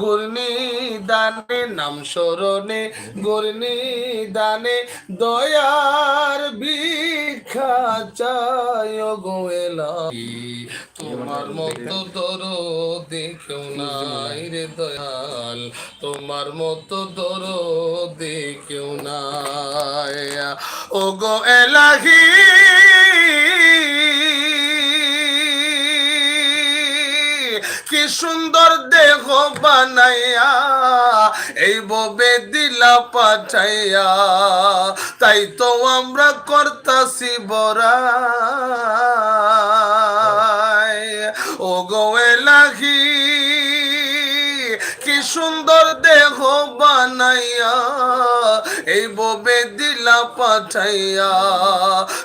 গুরনি দানে নাম স্মরণে গুরনি দানে দয়ার ভিক্ষা চায় গোয়েলাই তোমার মতো দরো দেখেও নাই রে দয়াল, তোমার মতো দরো দেখেও নাই। ও গো এলাহি কি সুন্দর দেহ বানাইয়া, এই ববে দিলা পাঠাইয়া। তাই তো আমরা করতাছি বড়াই। ও গো এলাহি, কি সুন্দর দেহ বানাইয়া, এই ববে দিলা পাঠাইয়া।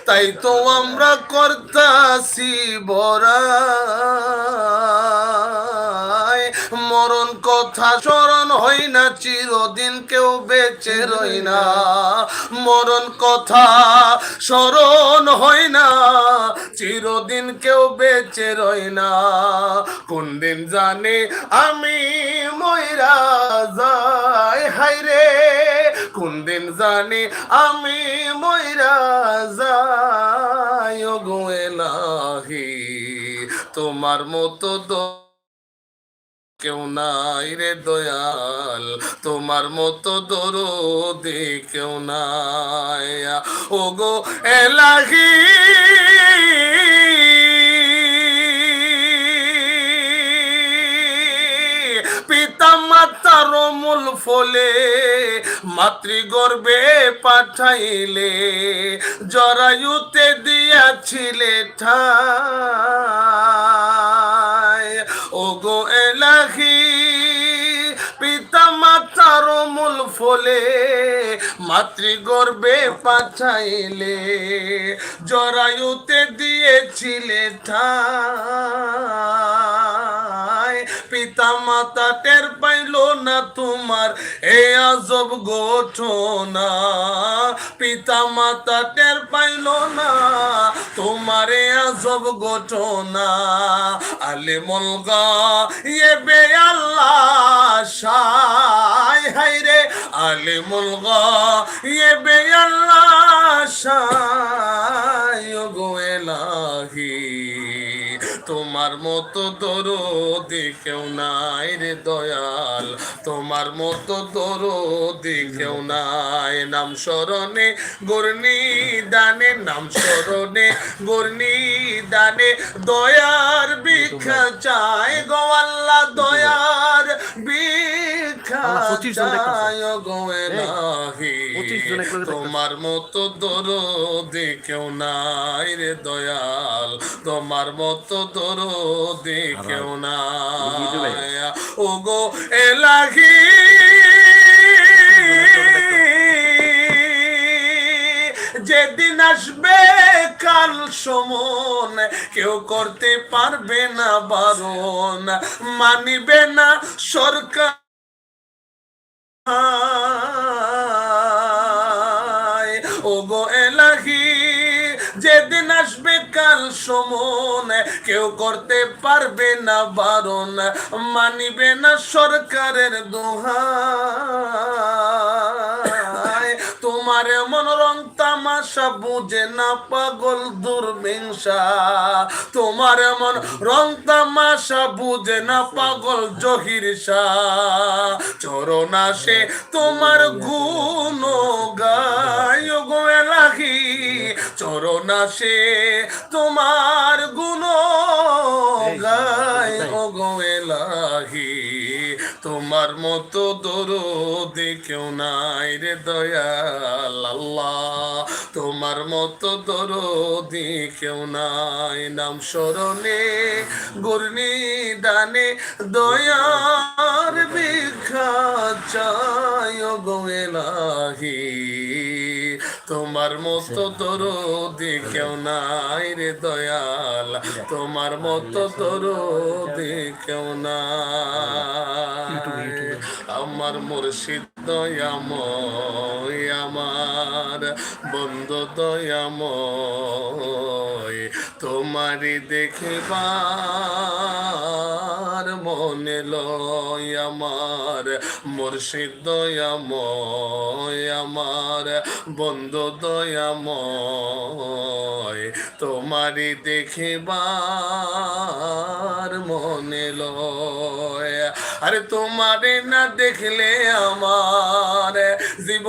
তাই তো আমরা করতাছি বড়াই। মরণ কথা স্মরণ হই না, চিরদিন কেউ বেঁচে রই না। মরণ কথা স্মরণ হয় না, চিরদিন কেউ বেঁচে রই না। কোন দিন জানে আমি ময়রা যাই? হাইরে কোন দিন জানি আমি ময়রা যাই? ও গোয়েলাহি তোমার মতো দো কেউ নাই রে দয়াল, তোমার মতো দরদি কেউ নাই। ও গো এলাহি মূল ফলে মাতৃগর্ভে পাঠাইলে, জরায়ুতে দিয়াছিলে ও গো এলাহি পিতা মাতার মূল ফলে মাতৃগর্ভে পাঠাইলে জরায়ুতে দিয়েছিলে ঠাই। পিতা মাতা টের পাইল না তোমার। এ আজব ঘটনা। পিতা মাতা টের পাইল না তোমার এ আজব ঘটনা। আলে মলগা ইয়ে বে আল্লাহ শাই হাইরে আলে মলগা ইয়ে বে আল্লাহ শাই গো তোমার মতো দরদি কেউ নাই রে দয়াল। তোমার মতো দরদি কেউ নাই। নাম স্মরণে, গর্নি দানে, নাম স্মরণে গর্ণি দানে দয়ার ভিক্ষা চায় গোয়াল্লা দয়ার ভিক্ষা তোমার মতো দরদি কেউ নাই রে দয়াল। তোমার মতো দরদি কেউ নাই। ও গো এলাহি। যেদিন আসবে কাল সমন কেউ করতে পারবে না বারণ। মানিবে না সরকার ও এলাহি, যেদিন আসবে কাল সমন, কেউ করতে পারবে না বারণ, মানিবে না সরকারের দোহায় তোমার এমন রং তামাশা বুঝে না পাগল দুর্বিংসা তোমার এমন রং তামাশা বুঝে না পাগল জহিরসা। চরণ আসে তোমার গুণ গায় গো এলাহি। চরণ আসে তোমার গুণ গায় গো এলাহি। তোমার মতো দরদে কেউ নাই রে দয়াল আল্লাহ। তোমার মতো দরদি কেউ নাই, নাম স্মরণে গুরনি দানে দয়ার ভিক্ষা চায় গো তোমার মতো দরদি কেউ নাই রে দয়াল। তোমার মতো দরদি কেউ নাই। আমার মুর্শিদ দয়াময় আমার বন্ধু দয়াময়। তোমারি দেখবার মনে লয় আমার, মুর্শিদ দয়াময় আমার, বন্ধু দয়াময় তোমারি দেখিবার মনে লয়। আরে তোমারে না দেখলে আমার জীব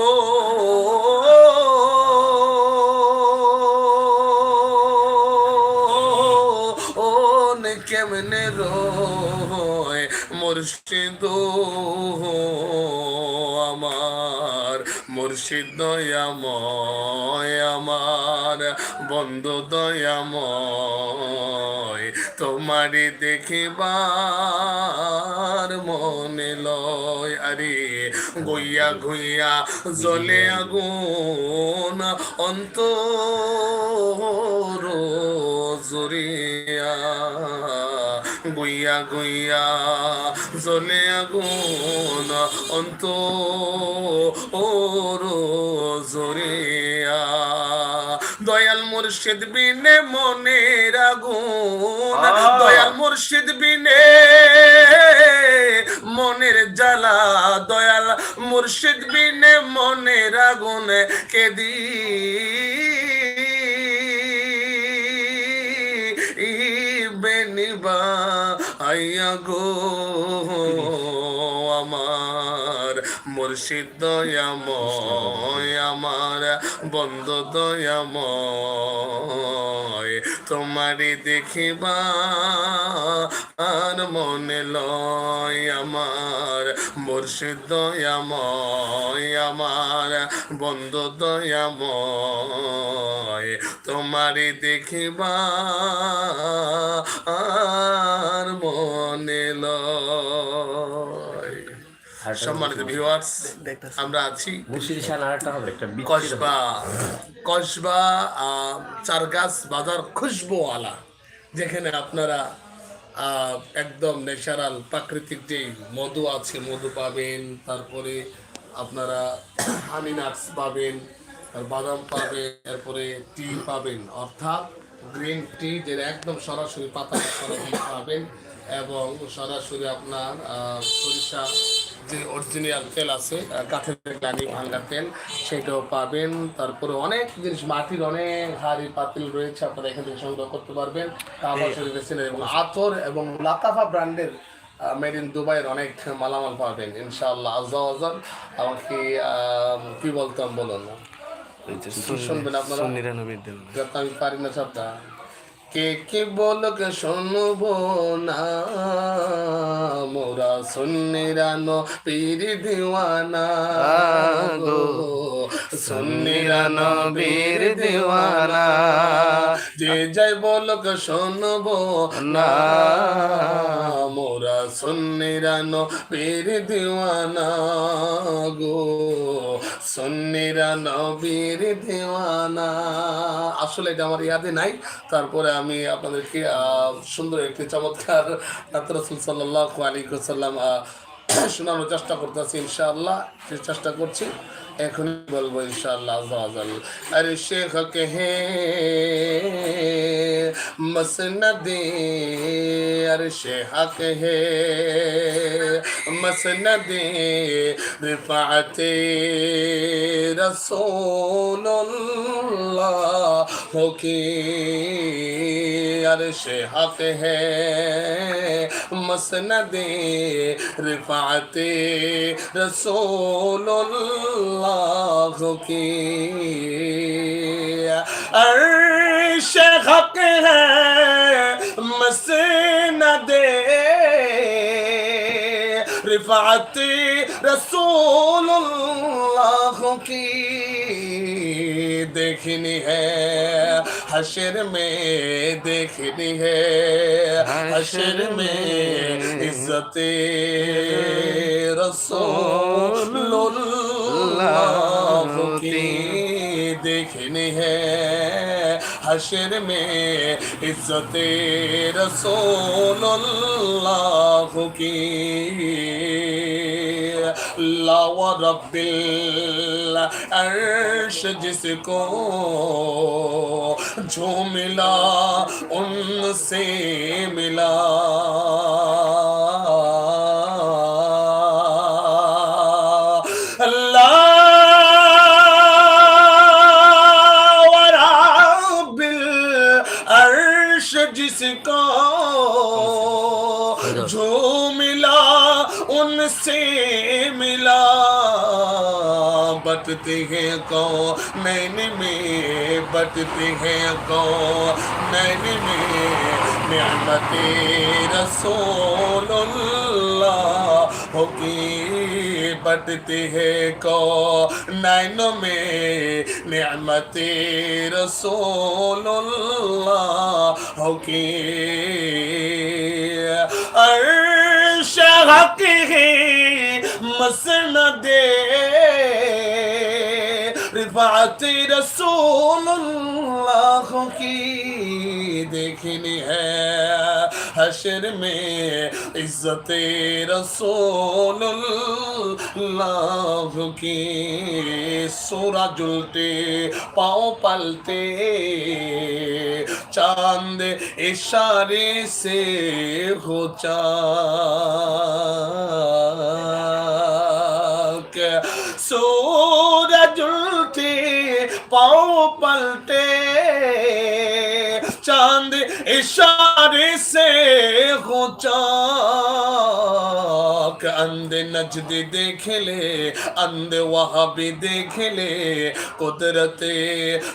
কেমনে রয়? মুর্শিদ আমার। মুর্শিদ দয়াময় আমার, বন্ধু দয়াময়। তোমারে দেখিবার মনে লয়। আরে, গইয়া ঘুইয়া জলে আগুন, অন্তর জুরিয়া গুইয়া গুইয়া জলে আগুন অন্ত ওর জরিয়া দয়াল মুর্শিদ বিনে মনে আগুন দয়াল মুর্শিদ বিনে মনের জ্বালা দয়াল মুর্শিদ বিনে মনের আগুন কেদি বেনিবা আইয়া গো আমার মুর্শিদ দয়াময়, আমার বন্ধ দয়াময় তোমারি দেখিবা আর মনে লয় আমার মুর্শিদ দয়াময়, আমার বন্ধ দয়াময় তোমারি দেখিবা আর মনে সম্মানিত ভিউয়ার্স আমরা আছি কসবা। কসবা চারগাছ বাজার খুশবুওয়ালা যেখানে আপনারা একদম ন্যাচারাল প্রাকৃতিক যে মধু আছে মধু পাবেন তারপরে আপনারা হানি নাটস পাবেন বাদাম পাবেন এরপরে টি পাবেন। অর্থাৎ গ্রিন টি যেটা একদম সরাসরি পাতা সরাসরি পাবেন এবং সরাসরি আপনার সরিষা যে অরিজিনাল তেল আছে কাঠের গ্লানি ভাঙ্গা তেল সেটাও পাবেন। তারপরে অনেক জিনিস মাটির অনেক হাড়ি পাতিল রয়েছে আপনারা এখান থেকে সংগ্রহ করতে পারবেন। শরীফের এবং আতর এবং লাতাফা ব্র্যান্ডের মেড ইন দুবাইয়ের অনেক মালামাল পাবেন ইনশাআল্লাহ। আজান আমাকে কি বলতাম বলুন শুনবেন আপনারা? আমি পারি না সবটা। কে কে বলক শুনব না? মোরা সুন্নিরানো পীর দিওয়ানা গো। সুন্নিরানো পীর দিওয়ানা। যে যাই বলক শুনব না? মোরা সুন্নিরানো পীর দিওয়ানা গো। সুন্নিরা নবীর দেওয়ানা। আসলে এটা আমার ইয়াদে নাই। তারপরে আমি আপনাদেরকে সুন্দর একটি চমৎকার নাতরসুল সাল্লাহ আলী শোনানোর চেষ্টা করতেছি ইনশাআল্লাহ। চেষ্টা করছি। এখনই বলব ইনশাআল্লাহ আজাল আরে শেখ হে মসনদে, আর শেহাক হে মসনদে, রিফাতে রসোল্লাহ হোকে। আর শেহাক হে মসনদে, রিফাতে রসোল্লাহ کی عرش حق ہے مسند رفعت رسول اللہ کی دیکھنی ہے حشر میں دیکھنی ہے حشر میں عزت رسول की देखनी है हशर में इज्जत रसूलुल्लाह की ला व रब्बिल अर्श जिसको जो मिला उनसे मिला جو ملا، ان سے ملا۔ بٹتے ہیں کو میں نے میں بٹتے ہیں کو میں نے میں نعمت رسول اللہ ہوگی बटते हैं को नैनों में नियामत रसूलुल्लाह हो की अर्श हक है मसनद شفاعتی رسول اللہ کی دیکھنی ہے حشر میں عزت رسول اللہ کی سورا جلتے پاؤں پلتے چاند اشارے سے ہو چاک سورج پاؤں پلتے اشارے سے غنچا کہ اندے نجدی دیکھ لے اندے وہاں بھی دیکھ لے۔ قدرت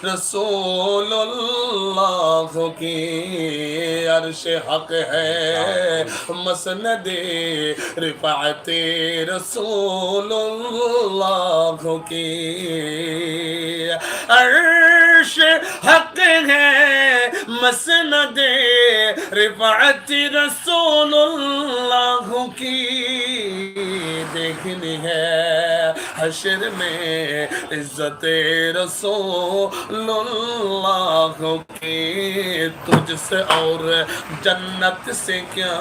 رسول اللہ کی عرش حق ہے۔ مسند رفعت رسول اللہ کی عرش حق हक है मसनद रिफात रसूलुल्लाह की देखनी है हशर में इज्जत रसूलुल्लाह की तुझसे और जन्नत से क्या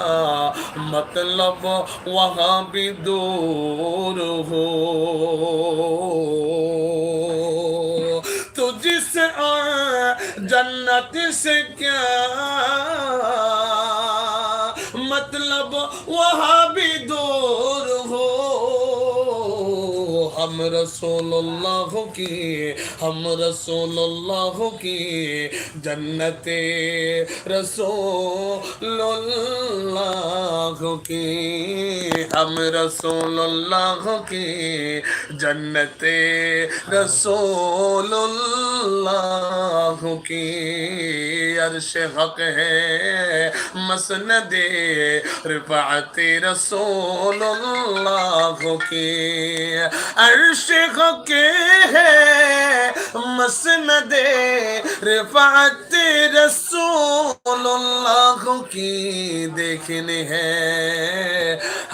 मतलब वहाँ भी दूर हो جس آ جنت سے کیا ہم رسول اللہ کی، ہم رسول اللہ کی جنت رسول اللہ کی، ہم رسول اللہ کی جنت رسول اللہ کی۔ عرش حق ہے، مسند رفعت رسول اللہ کی۔ अर्श के है मसनद रिफात रसूलुल्लाह की देखने है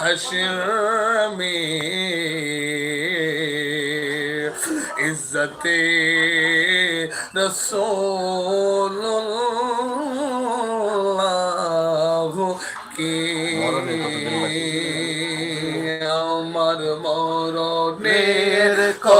हशर में इज्जत रसूलुल्लाह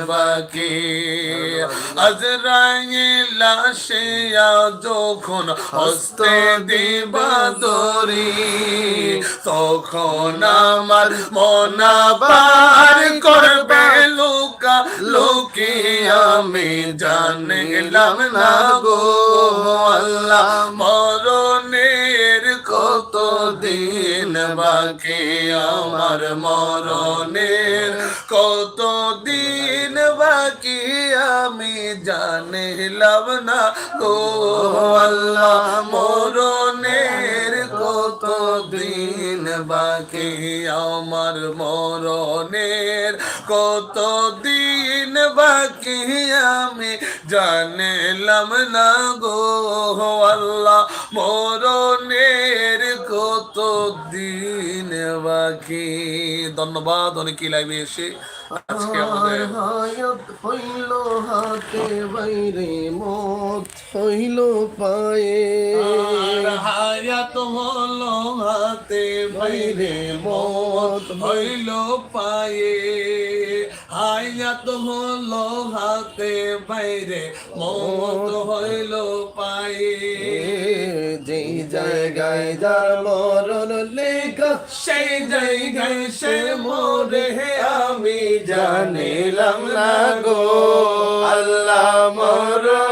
বাকি। আজরাইল যখন হস্তে দিবা দরি তখন আমার মনাবার করবে লোকা, লোকে আমি জানিলাম না গো। আল্লাহ, মরণের কত দিন বাকি? আমার মরণের কত দিন বাকি আমি জানিলাম না। গো আল্লাহ, মরণের কত দিন বাকি? আমার মরণের কত দিন বাকি? আমি জানিলাম না গো আল্লাহ মরণের কত দিন বাকি। ধন্যবাদ অনেকেই লাইভে এসে আজকে আমাদের হইল হাতে বাইরে মত হইল পায়ে। হায়াত হলো হাতে বাইরে মত হইল পায়ে। হায়াত হলো হাতে বাইরে মত হইল পায়ে যেই জায়গায় যার মরণ লেখা সেই জায়গায় সে মরে আমি জানিলাম না গো। আল্লাহ মরণের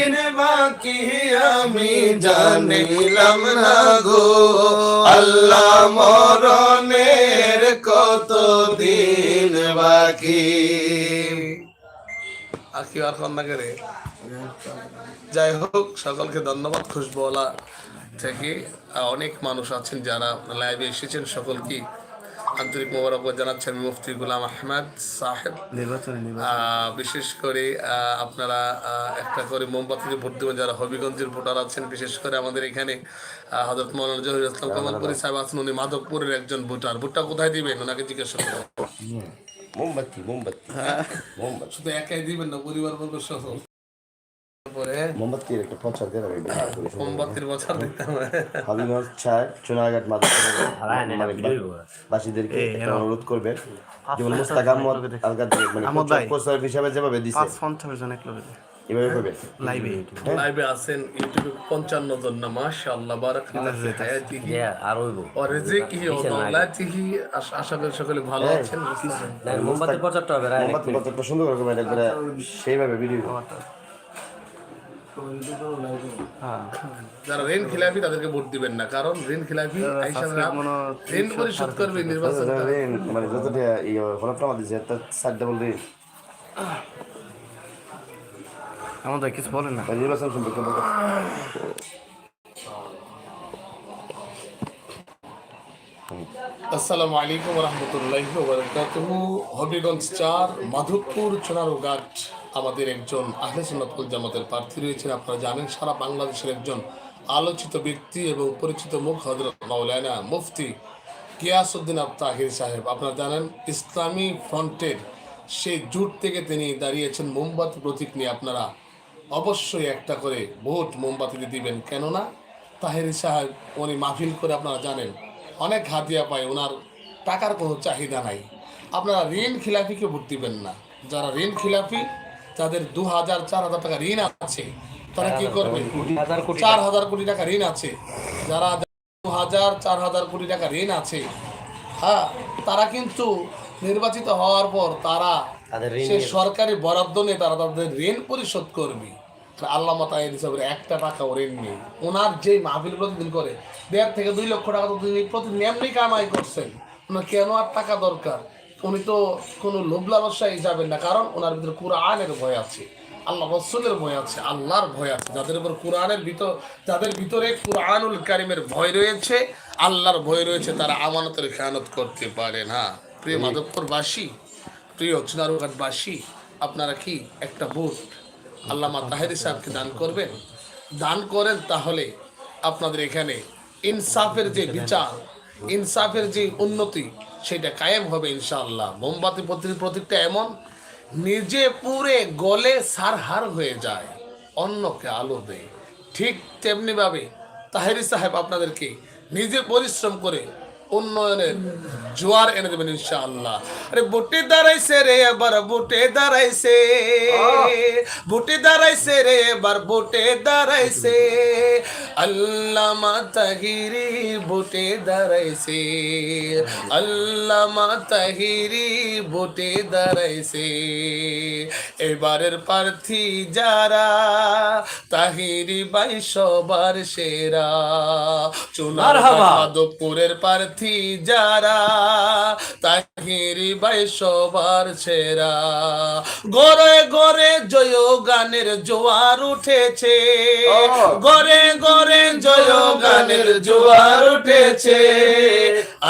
বাকি আমি জানিলাম না গো? আল্লাহ মরণের কত দিন বাকি? আর কি আর কন্যা করে? যাই হোক, সকলকে ধন্যবাদ খুশবলা থেকে। অনেক মানুষ আছেন যারা লাইভে এসেছেন, সকলকে আন্তরিক মোবারকবাদ জানাচ্ছেন মুফতি গুলাম আহমেদ সাহেব। বিশেষ করে আপনারা একটা করে মোমবাতিতে ভোট দেবেন যারা হবিগঞ্জের ভোটার আছেন বিশেষ করে আমাদের এখানে হজরত মৌলানা জহির ইসলাম কমলপুরি সাহেব আছেন উনি মাধবপুরের একজন ভোটার। ভোটটা কোথায় দিবেন? ওনাকে জিজ্ঞাসা করব মোমবাতি মোমবাতি মোমবাতি। শুধু একাই দিবেন না পরিবার বর্গ সহ। মোমবাতির একটা প্রচার দেওয়া মোমবাতির বছর দিতে হবে। হাবিগঞ্জ ছায় চুনাঘাট মাদক হারায় না, ভিডিও করবে। বাসীদেরকে একটা অনুরোধ করবে যেমন মুস্তাক আহমদ আলগাদ মানে প্রচার হিসাবে যেভাবে দিছে। পঞ্চাশ জন এক লোকে এভাবে করবে? লাইভে লাইভে আছেন ইউটিউবে পঞ্চান্ন জন না মাশাআল্লাহ বারাকাল্লাহ হায়াতিহি আর হইব। আশ- করি সকলে ভালো আছেন দেখ, প্রচারটা হবে মোমবাতি প্রচারটা সুন্দর করে একবারে সেইভাবে ভিডিও হ্যাঁ যারা ঋণ খিলাফি তাদেরকে ভোট দিবেন না। কারণ ঋণ খিলাফি ঋণ পরিশোধ করবে নির্বাচন মানে যতটা ইয়ে দিছে তার সাইড ডাবল রে আমাদের কিছু বলেন না। নির্বাচন সম্পর্কে আসসালামু আলাইকুম রহমতুল্লাহ হবিগঞ্জ চার মাধবপুর চুনারুঘাট আমাদের একজন আহলে সুন্নাতুল জামাতের প্রার্থী রয়েছেন। আপনারা জানেন, সারা বাংলাদেশের একজন আলোচিত ব্যক্তি এবং পরিচিত মুখ হজরত মাওলানা মুফতি গিয়াসউদ্দিন আব তাহির সাহেব। আপনারা জানেন, ইসলামী ফ্রন্টের সেই জুট থেকে তিনি দাঁড়িয়েছেন। মোমবাতি প্রতীক নিয়ে আপনারা অবশ্যই একটা করে ভোট মোমবাতিতে দিবেন। কেননা, তাহেরি সাহেব, উনি মাহফিল করে আপনারা জানেন, অনেক হাতিয়া পায় ওনার টাকার কোনো চাহিদা নাই। আপনারা ঋণ খিলাফিকে ভোট দিবেন না। যারা ঋণ খিলাফি যাদের দু হাজার চার হাজার টাকা ঋণ আছে। তারা কি করবে? চার হাজার কোটি টাকা। ঋণ আছে। যারা দু হাজার চার হাজার কোটি টাকা ঋণ আছে হ্যাঁ তারা কিন্তু নির্বাচিত হওয়ার পর তারা সে সরকারি বরাদ্দ নিয়ে তারা তাদের ঋণ পরিশোধ করবে। আল্লাহ মাতায়ের হিসাবে একটা টাকাও ঋণ নেই। ওনার যে মাহফিল প্রতিদিন করে দেড় থেকে দুই লক্ষ টাকা তো তিনি প্রতিদিন এমনি কামাই করছেন। ওনার কেন আর টাকা দরকার? উনি তো কোনো লোভ লালসায় যাবেন না কারণ ওনার ভিতরে কোরআনের ভয় আছে আল্লাহ রসুলের ভয় আছে আল্লাহর ভয় আছে। যাদের উপর কোরআনের ভিতর যাদের ভিতরে কোরআনুল কারিমের ভয় রয়েছে আল্লাহর ভয় রয়েছে তারা আমানতের খেয়ানত করতে পারে না। প্রিয় মাধবপুরবাসী প্রিয় চুনারুঘাটবাসী আপনারা কি একটা ভোট আল্লামা তাহেরি সাহেবকে দান করবেন? দান করেন তাহলে আপনাদের এখানে ইনসাফের যে বিচার ইনসাফের যে উন্নতি, সেটা কায়েম হবে ইনশাআল্লাহ। মোমবাতি প্রতীক প্রতীকটা এমন, নিজে পুরে গলে সারহার হয়ে যায়, অন্যকে আলো দেয়। ঠিক তেমনিভাবে তাহেরি সাহেব আপনাদেরকে নিজে পরিশ্রম করে উন্নয়নের জোয়ার এনে দেবেন ইনশাআল্লাহ। আরে বুটে দাঁড়াইছে রে এবার বুটে দাঁড়াইছে। বুটে দাঁড়াইছে রে এবার বুটে দাঁড়াইছে। আল্লামা তাহিরি বুটে দাঁড়াইছে। আল্লামা তাহিরি বুটে দাঁড়াইছে। এবারের প্রার্থী যারা তাহিরি বাই সবার সেরা। চুনার মাধবপুরের প্রার্থী সাথী যারা তাহিরি ভাই সবার সেরা গড়ে গড়ে জয় গানের জোয়ার উঠেছে। গড়ে গড়ে জয় গানের জোয়ার উঠেছে।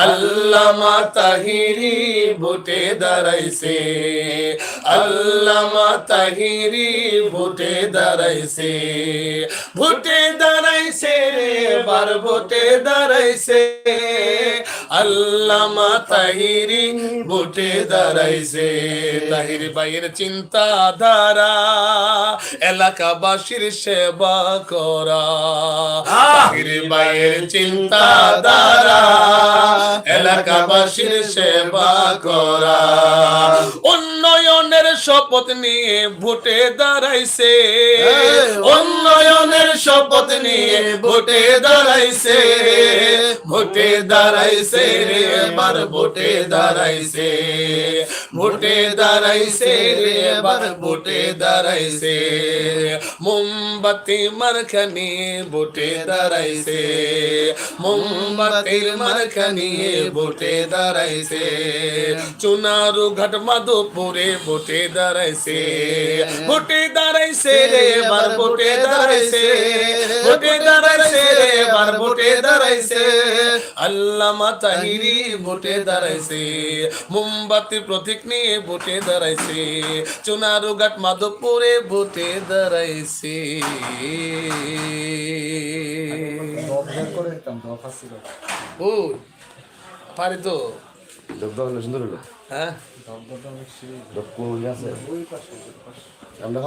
আল্লামা তাহিরি ভোটে দাঁড়াইছে। আল্লামা তাহিরি ভোটে দাঁড়াইছে ভোটে দাঁড়াইছে রে বার ভোটে দাঁড়াইছে। আল্লামা তাহিরি ভোটে দাঁড়াইছে তাহির ভাইয়ের চিন্তা ধারা এলাকাবাসীর সেবা করা। তাহির ভাইয়ের চিন্তা ধারা এলাকাবাসীর সেবা করা। উন্নয়নের শপথ নিয়ে ভোটে দাঁড়াইছে। উন্নয়নের শপথ নিয়ে ভোটে দাঁড়াইছে। ভোটে দাঁড়াইছে রে এবার ভোটে দাঁড়াইছে। ভোটে দাঁড়াইছে রে, এবার ভোটে দাঁড়াইছে মোমবাতি মারখানি ভোটে দাঁড়াইছে মোমবাতির মারখানি ভোটে দাঁড়াইছে চুনারু ঘাট মাধবপুরে ভোটে দাঁড়াইছে ভোটে দাঁড়াইছে রে, এবার ভোটে দাঁড়াইছে ভোটে দাঁড়াইছে রে এবার ভোটে দাঁড়াইছে আল্লামা তাহিরি ভোটে দাঁড়াইছে। মোমবাতি প্রতীক নিয়ে ভোটে দাঁড়াইছে। চুনারু ঘাট মাধবপুরে ভোটে দাঁড়াইছে। ও পারি তো। সুন্দর হলো হ্যাঁ? আমরা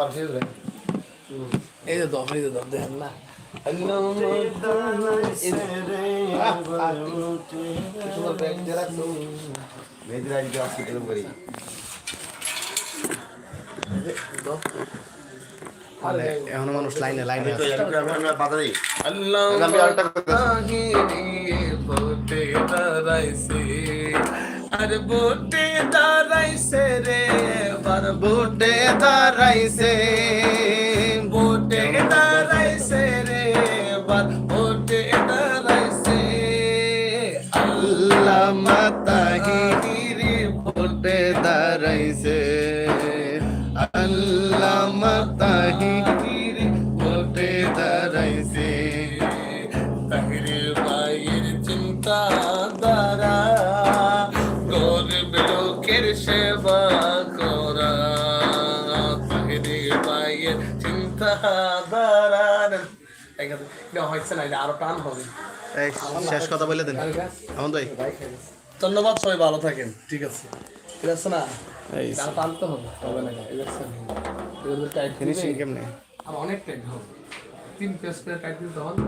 এই যে দম এই যে দম দেখেন না? এখনও মানুষ লাইনে লাইনে ভোটে দাঁড়াইছে রে ভোটে দাঁড়াইছে দাঁড়াইছে আল্লামা তাহিরি ভোটে দাঁড়াইছে। তাহিরি ভাইয়ের চিন্তা দ্বারা গরিব লোকের সেবা করা। তাহিরি ভাইয়ের চিন্তা দ্বারা হয়েছে না আরও টান হবে। শেষ কথা বলে দেন। ধন্যবাদ সবাই ভালো থাকেন। ঠিক আছে। আছে না গান টানতে হবে হবে না দেখছেন এগুলো টাইট ফিনিশিং কেমনে? আর অনেক টাইট হবে। তিন পেজ করে টাইট দিতে হবে।